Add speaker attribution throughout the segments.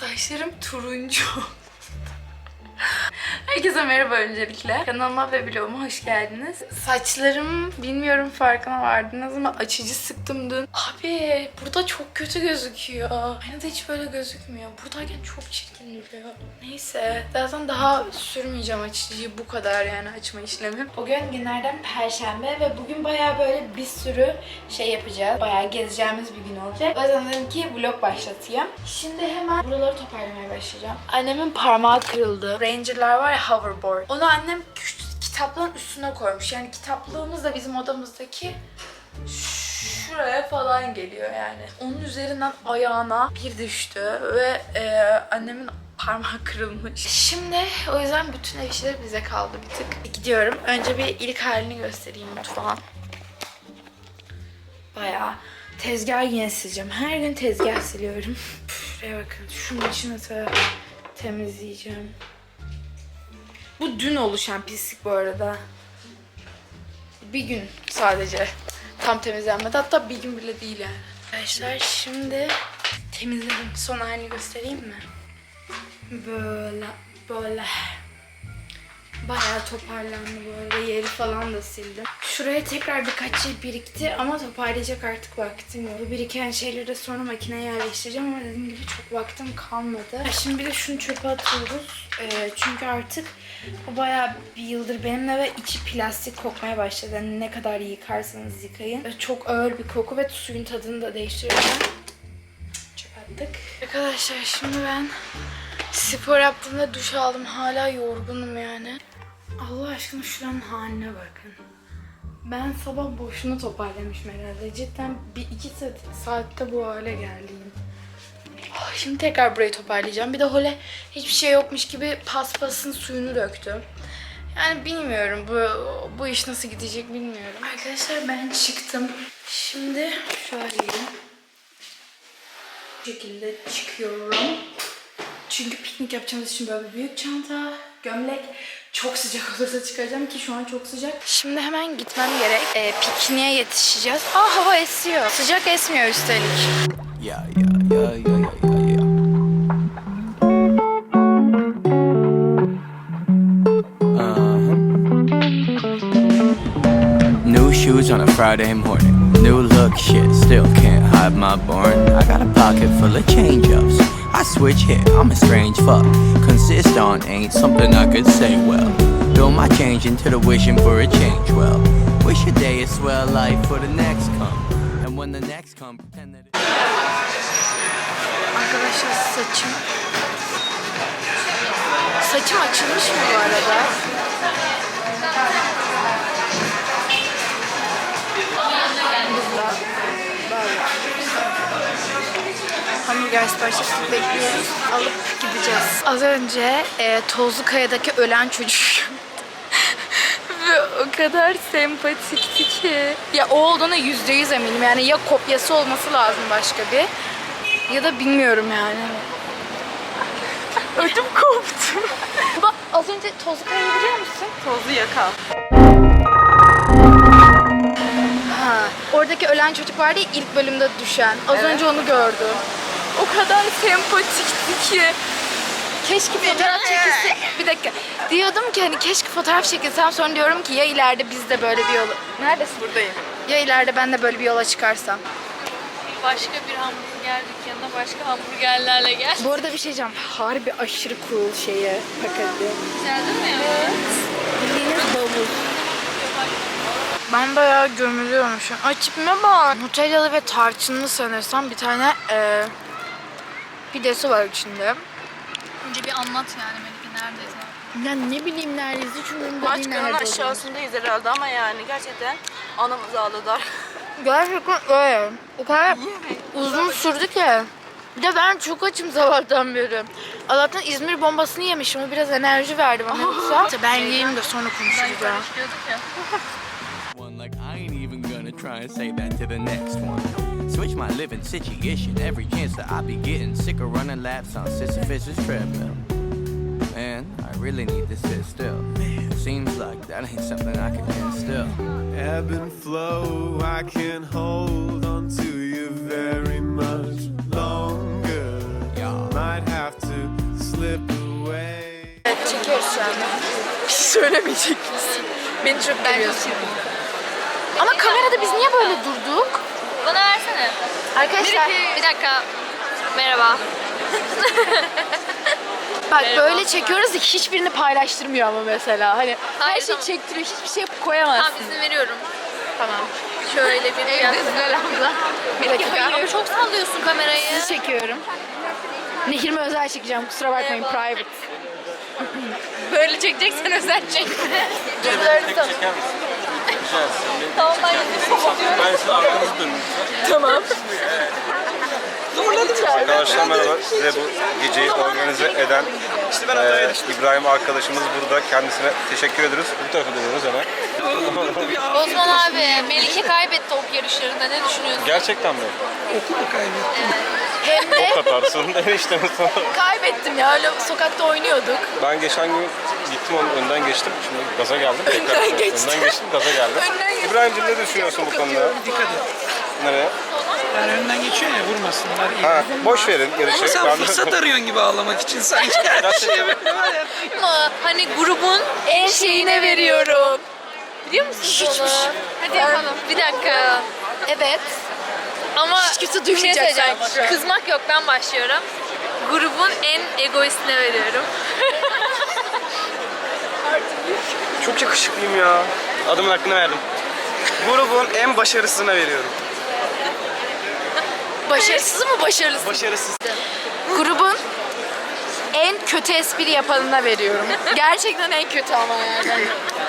Speaker 1: Saçlarım turuncu. Herkese merhaba öncelikle. Kanalıma ve vloguma hoş geldiniz. Saçlarım bilmiyorum farkına vardınız mı? Açıcı sıktım dün. Abi burada çok kötü gözüküyor. Aynada hiç böyle gözükmüyor. Buradayken çok çirkin duruyor. Neyse. Zaten daha sürmeyeceğim açıcıyı bu kadar yani açma işlemi. Bugün günlerden perşembe ve bugün baya böyle bir sürü şey yapacağız. Baya gezeceğimiz bir gün olacak. O yüzden dedim ki vlog başlatayım. Şimdi hemen buraları toparlamaya başlayacağım. Annemin parmağı kırıldı. Ranger'lar var ya hoverboard. Onu annem küçük kitaplığın üstüne koymuş. Yani kitaplığımız da bizim odamızdaki şuraya falan geliyor yani. Onun üzerinden ayağına bir düştü ve e, annemin parmağı kırılmış. Şimdi o yüzden bütün ev işleri bize kaldı bir tık. Gidiyorum. Önce bir ilk halini göstereyim mutfağın. Bayağı tezgah yine sileceğim. Her gün tezgah siliyorum. Şuraya bakın. Şunun içine temizleyeceğim. Bu dün oluşan pislik bu arada. Bir gün sadece tam temizlenmedi. Hatta bir gün bile değil yani. Arkadaşlar şimdi temizledim. Son halini göstereyim mi? Böyle, böyle. Bayağı toparlandı arada. Yeri falan da sildim. Şuraya tekrar birkaç şey birikti ama toparlayacak artık vaktim yok. Bu biriken şeyleri de sonra makineye yerleştireceğim ama dediğim gibi çok vaktim kalmadı. Şimdi bir de şunu çöpe atıyoruz. Ee, çünkü artık bu bayağı bir yıldır benimle ve içi plastik kokmaya başladı. Yani ne kadar yıkarsanız yıkayın. Çok ağır bir koku ve suyun tadını da değiştiriyor. Çöp attık. Arkadaşlar şimdi ben spor yaptığımda duş aldım. Hala yorgunum yani. Allah aşkına şuranın haline bakın. Ben sabah boşuna toparlamışım herhalde. Cidden bir iki saat, saatte bu hale geldim. Ah, Şimdi tekrar burayı toparlayacağım. Bir de Hole hiçbir şey yokmuş gibi paspasın suyunu döktüm. Yani bilmiyorum bu bu iş nasıl gidecek bilmiyorum. Arkadaşlar ben çıktım. Şimdi şöyle bu şekilde çıkıyorum. Çünkü piknik yapacağımız için böyle büyük çanta, gömlek. Çok sıcak olursa çıkaracağım ki şu an çok sıcak. Şimdi hemen gitmem gerek. Ee, pikniğe yetişeceğiz. Aa hava esiyor. Sıcak esmiyor üstelik.
Speaker 2: Yeah, yeah, yeah, yeah, yeah, yeah, yeah. Uh-huh. New shoes on a Friday morning. New look shit, still can't hide my born. I got a pocket full of change ups. I switch hit, I'm a strange fuck. Consist on ain't something I could say well. Throw my change into the wishing for a change well. Wish a day is swell life for the next come. And when the next come, pretend that it
Speaker 1: Arkadaşlar saçım... Saçım açılmış mı bu arada? Hamburger sipariş ettik, bekliyoruz. Alıp gideceğiz. Az önce e, Tozlu Kaya'daki ölen çocuk Ve o kadar sempatikti ki. Ya o olduğuna yüzde yüz eminim. Yani ya kopyası olması lazım başka bir. Ya da bilmiyorum yani. Ödüm koptu. Bak az önce Tozlu Kaya'yı biliyor musun?
Speaker 3: Tozlu yaka.
Speaker 1: Ha. Oradaki ölen çocuk vardı ya ilk bölümde düşen. Az
Speaker 3: Evet.
Speaker 1: önce onu gördüm. O kadar sempatikti ki. Keşke fotoğraf çekilsek. Bir dakika. Diyordum ki hani keşke fotoğraf çekilsem sonra diyorum ki ya ileride biz de böyle bir yol... Neredesin?
Speaker 3: Buradayım.
Speaker 1: Ya ileride ben de böyle bir yola çıkarsam.
Speaker 3: Başka bir hamburger dükkanına başka hamburgerlerle gel.
Speaker 1: Bu arada bir şey diyeceğim. Harbi aşırı cool şeye paketi.
Speaker 3: Güzeldi mi ya?
Speaker 1: Bildiğiniz bavul. Ben bayağı gömülüyorum şu an. Ay tipime bak. Nutellalı ve tarçınlı sanırsam bir tane eee pidesi var içinde.
Speaker 3: Önce bir anlat yani Melike neredeyiz abi?
Speaker 1: Ya ne bileyim neredeyiz hiç umurumda değil nerede olduğumuz.
Speaker 4: aşağısındayız herhalde ama yani gerçekten anamız ağladılar.
Speaker 1: Gerçekten öyle. O kadar uzun sürdü ki. Bir de ben çok açım sabahtan beri. Allah'tan İzmir bombasını yemişim. O biraz enerji verdi bana yoksa. İşte ben yiyeyim de sonra konuşuruz ya.
Speaker 2: Like I ain't even gonna try and say that to the next one. Switch my living situation every chance that I be getting sick of running laps on Sisyphus's treadmill. Man, I really need to sit still. Seems like that ain't something I can do still.
Speaker 5: Ebb and flow, I can hold on to you very much longer. Might have to slip away.
Speaker 1: Söylemeyecek misin? Beni çok seviyorsun. Ama kamerada biz niye böyle durduk?
Speaker 3: Bana versene.
Speaker 1: Arkadaşlar
Speaker 3: Bir dakika. Merhaba.
Speaker 1: bak böyle çekiyoruz da hiçbirini paylaştırmıyor ama mesela. Hani her
Speaker 3: Hayır,
Speaker 1: şey
Speaker 3: tamam.
Speaker 1: çektiriyor hiçbir şey koyamazsın.
Speaker 3: Tamam izin veriyorum.
Speaker 1: Tamam.
Speaker 3: Şöyle bir
Speaker 1: Güzel abla. Bir dakika.
Speaker 3: Ama çok sallıyorsun kamerayı.
Speaker 1: Sizi çekiyorum. Nehir'ime özel çekeceğim. Kusura bakmayın private.
Speaker 3: Böyle çekeceksen özel çek. Duygularını alın. Tamam ben yapıyorum.
Speaker 6: Ben size arkanızı dönün.
Speaker 1: Tamam.
Speaker 6: Arkadaşlar merhaba. Size bu geceyi organize eden eee, İbrahim arkadaşımız burada. Kendisine teşekkür ederiz. Bu tarafa dönüyoruz hemen.
Speaker 3: Osman abi, Melike kaybetti ok yarışlarında. Ne düşünüyorsun?
Speaker 6: Gerçekten mi?
Speaker 1: Hem de
Speaker 6: O kadar sorun eniştemiz sonra.
Speaker 1: kaybettim ya. Öyle sokakta oynuyorduk.
Speaker 6: Ben geçen gün gittim onun önden geçtim. Şimdi gaza geldim. Tekrar
Speaker 1: Önden geçtin.
Speaker 6: önden geçtim gaza geldim.
Speaker 1: Önden.
Speaker 6: İbrahim'cim ne düşünüyorsun bu konuda?
Speaker 7: Dikkat et.
Speaker 6: Nereye?
Speaker 7: Geçiyor ya vurmasınlar. iyi.
Speaker 6: Ha, boş verin
Speaker 7: Ama
Speaker 6: yarışı.
Speaker 7: sen
Speaker 6: Ben-
Speaker 7: fırsat arıyorsun gibi ağlamak için sanki her şey böyle var ya.
Speaker 3: Ama hani grubun en şeyine veriyorum. Biliyor musun onu? Hadi yapalım. Bir dakika.
Speaker 1: Evet.
Speaker 3: Ama
Speaker 1: Hiç kimse
Speaker 3: bir
Speaker 1: duymayacak
Speaker 3: şey söyleyeceğim.
Speaker 1: sanki şu an.
Speaker 3: Kızmak yok ben başlıyorum. Grubun en egoistine veriyorum.
Speaker 8: Çok yakışıklıyım ya. Adımın hakkını verdim. Grubun en başarısına veriyorum.
Speaker 1: Başarısız mı başarısız?
Speaker 8: Başarısız.
Speaker 1: Grubun en kötü espri yapanına veriyorum. Gerçekten en kötü ama yani.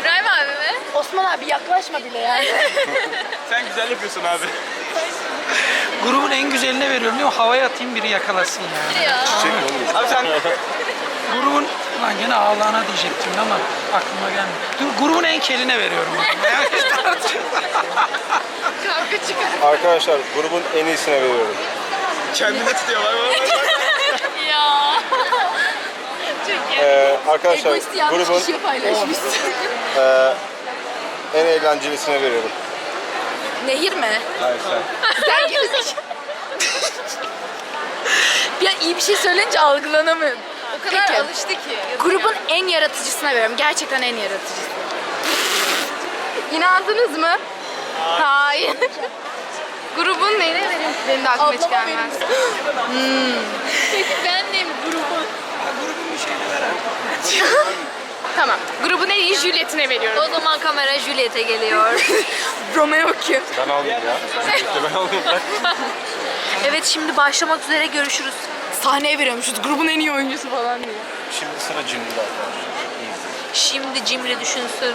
Speaker 3: İbrahim abi mi?
Speaker 1: Osman abi yaklaşma bile yani.
Speaker 8: Sen güzel yapıyorsun abi.
Speaker 7: Grubun en güzeline veriyorum diyor. Havaya atayım biri yakalasın yani.
Speaker 3: Ya.
Speaker 8: Abi sen
Speaker 7: Grubun lan gene ağlağına diyecektim ama aklıma gelmedi. Dur grubun en keline veriyorum.
Speaker 1: Kavga çıkar.
Speaker 6: Arkadaşlar grubun en iyisine veriyorum.
Speaker 8: kendini tutuyorlar.
Speaker 3: ya.
Speaker 6: Ee, arkadaşlar
Speaker 1: Egoist yanlış
Speaker 6: grubun
Speaker 1: kişiye
Speaker 6: eee, en eğlencelisine veriyorum.
Speaker 1: Nehir mi?
Speaker 6: Hayır sen.
Speaker 1: Sen gerizekalı. ya iyi bir şey söyleyince algılanamıyorum.
Speaker 3: Kadar
Speaker 1: Peki.
Speaker 3: alıştı ki.
Speaker 1: Grubun en yaratıcısına veriyorum. Gerçekten en yaratıcısı. İnandınız mı? Hayır.
Speaker 3: Grubun neyine veriyorum? Benim de aklıma hiç
Speaker 1: Ablama
Speaker 3: gelmez. Peki ben neyim grubun?
Speaker 7: grubun bir şeyini ver artık.
Speaker 1: Tamam. Grubun en iyi Juliet'ine veriyorum.
Speaker 3: O zaman kamera Juliet'e geliyor.
Speaker 1: Romeo kim?
Speaker 6: Ben aldım ya. ben aldım.
Speaker 3: evet şimdi başlamak üzere görüşürüz.
Speaker 1: Sahneye veriyormuşuz. Grubun en iyi oyuncusu falan diye.
Speaker 6: Şimdi sıra Cimri'de.
Speaker 3: Şimdi Cimri düşünsün.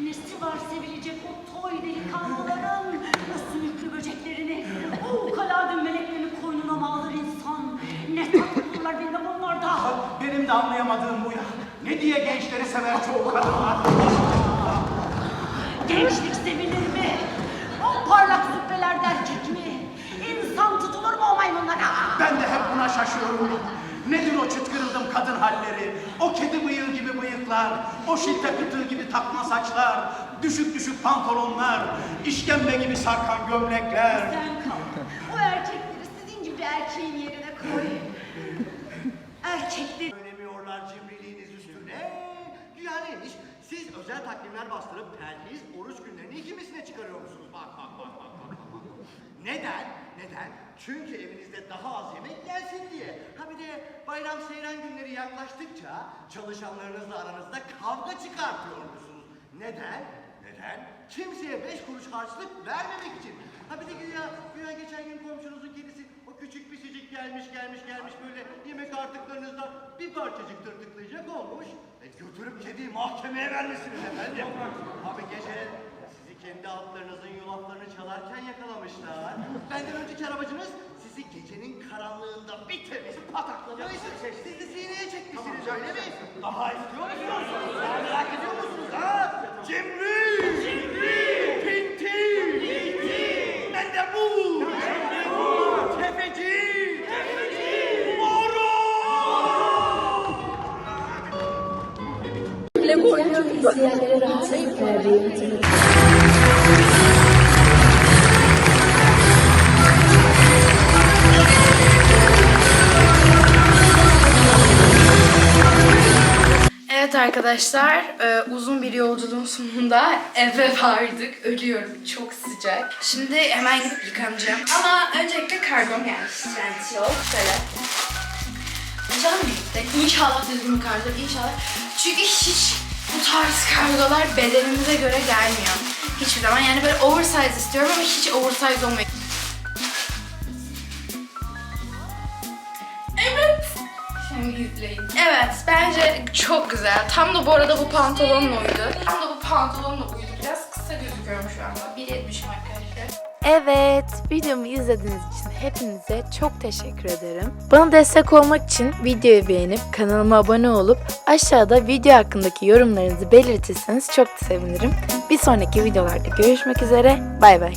Speaker 9: Nesi var sevilecek o toy delikanlıların O sümüklü böceklerini O ukala meleklerini koynuna mı alır insan Ne tatlılar bilmem onlarda
Speaker 10: Benim de anlayamadığım bu ya. Ne diye gençleri sever çoğu kadınlar?
Speaker 9: Gençlik sevilir mi? O parlak züppeler erkek
Speaker 10: Ben de hep buna şaşıyorum. Nedir o çıtkırıldım kadın halleri? O kedi bıyığı gibi bıyıklar, o şilte kıtığı gibi takma saçlar, düşük düşük pantolonlar, işkembe gibi sarkan gömlekler.
Speaker 9: Sen kal. O erkekleri sizin gibi erkeğin yerine koy. Erkekleri
Speaker 11: Önemiyorlar cimriliğiniz üstüne. Güya neymiş? Siz özel takvimler bastırıp perhiz, oruç günlerini ikimisine çıkarıyor musunuz? Bak bak bak. bak, bak. Neden? Neden? Çünkü evinizde daha az yemek gelsin diye. Ha bir de bayram seyran günleri yaklaştıkça çalışanlarınızla aranızda kavga çıkartıyor musunuz? Neden? Neden? Kimseye beş kuruş harçlık vermemek için. Ha bir de güya, güya geçen gün komşunuzun kedisi o küçük pisicik gelmiş gelmiş gelmiş böyle yemek artıklarınızda bir parçacık tırtıklayacak olmuş. E götürüp kediyi mahkemeye vermişsiniz efendim. Abi gece kendi altlarınızın yulaflarını çalarken yakalamışlar. Benden önceki arabacınız sizi gecenin karanlığında bir temiz pataklamış. Siz de sineye çekmişsiniz öyle mi? Daha istiyor musunuz? Daha merak ediyor musunuz ha? Cimri!
Speaker 1: Arkadaşlar, e, uzun bir yolculuğun sonunda eve vardık. Ölüyorum, çok sıcak. Şimdi hemen gidip yıkanacağım. Ama öncelikle kargom gelmiş. Trendyol, şöyle. Açalım birlikte. İnşallah düzgün bir kargodur, inşallah. Çünkü hiç bu tarz kargolar bedenimize göre gelmiyor. Hiçbir zaman yani böyle oversize istiyorum ama hiç oversize olmuyor. Şimdi izleyin. Evet bence çok güzel. Tam da bu arada bu pantolonla uydu. Tam da bu pantolonla uydu. Biraz kısa gözüküyorum şu anda. 1.70'im arkadaşlar.
Speaker 12: Evet, videomu izlediğiniz için hepinize çok teşekkür ederim. Bana destek olmak için videoyu beğenip kanalıma abone olup aşağıda video hakkındaki yorumlarınızı belirtirseniz çok da sevinirim. Bir sonraki videolarda görüşmek üzere. Bay bay.